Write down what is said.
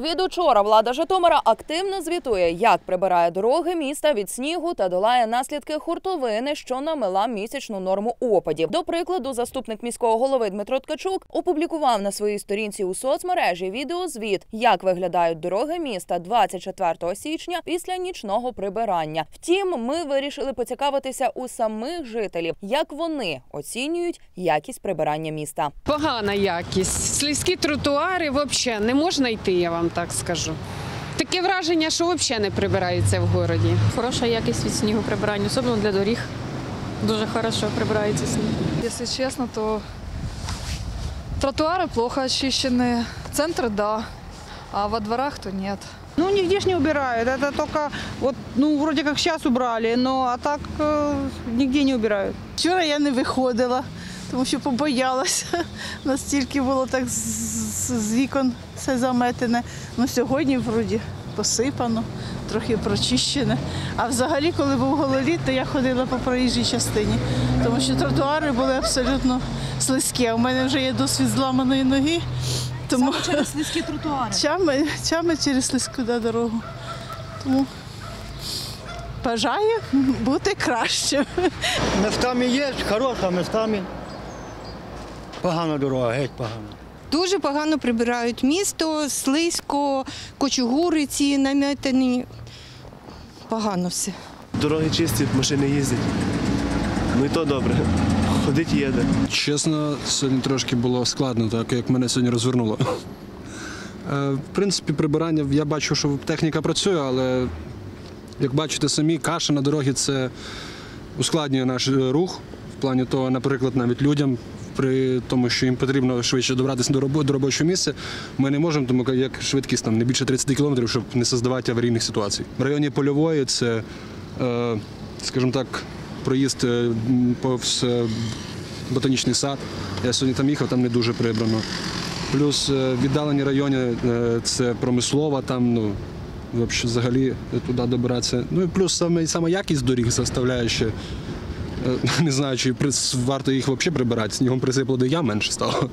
Від учора влада Житомира активно звітує, як прибирає дороги міста від снігу та долає наслідки хуртовини, що намила місячну норму опадів. До прикладу, заступник міського голови Дмитро Ткачук опублікував на своїй сторінці у соцмережі відеозвіт, як виглядають дороги міста 24 січня після нічного прибирання. Втім, ми вирішили поцікавитися у самих жителів, як вони оцінюють якість прибирання міста. Погана якість. Слизькі тротуари взагалі не можна йти, я вам так скажу. Таке враження, що взагалі не прибираються в городі. Хороша якість від снігу прибирання, особливо для доріг. Дуже хорошо прибирається сніг. Если честно, то тротуары плохо очищены, центр да, а во дворах то нет. Ну, нигде ж не убирают. Это только, вот, ну, вроде как сейчас убрали, но а так э, нигде не убирают. Вчора я не виходила, тому що побоялася. Настільки було так з, вікон все заметене. Ну, сьогодні вроді посипано, трохи прочищене. А взагалі, коли був гололіт, то я ходила по проїжджій частині, тому що тротуари були абсолютно слизькі. А у мене вже є досвід зламаної ноги. Тому через слизькі тротуари. Чами, чами через слизьку да, дорогу. Тому бажаю бути кращим. Местами є, хороша, местами погана дорога, геть погана. Дуже погано прибирають місто, слизько, кочугури ці. Погано все. Дороги чисті, машини їздять. Ну і то добре. Ходить і їде. Чесно, сьогодні трошки було складно, так як мене сьогодні розвернуло. Е, В принципі, прибирання я бачу, що техніка працює, але як бачите самі, каша на дорогі це ускладнює наш е, рух. В плані того, наприклад, навіть людям, при тому, що їм потрібно швидше добратися до робо- до робочого місця, ми не можемо, тому як швидкість там не більше 30 км, щоб не создавати аварійних ситуацій. В районі польової це, е, скажімо так, проїзд е, повз ботанічний сад. Я сьогодні там їхав, там не дуже прибрано. Плюс е, віддалені райони це промислова, там ну, взагалі туди добиратися. Ну і плюс саме, саме якість доріг заставляє ще. Е, Не знаю, чи варто їх взагалі прибирати. Снігом присипло, де я менше стало.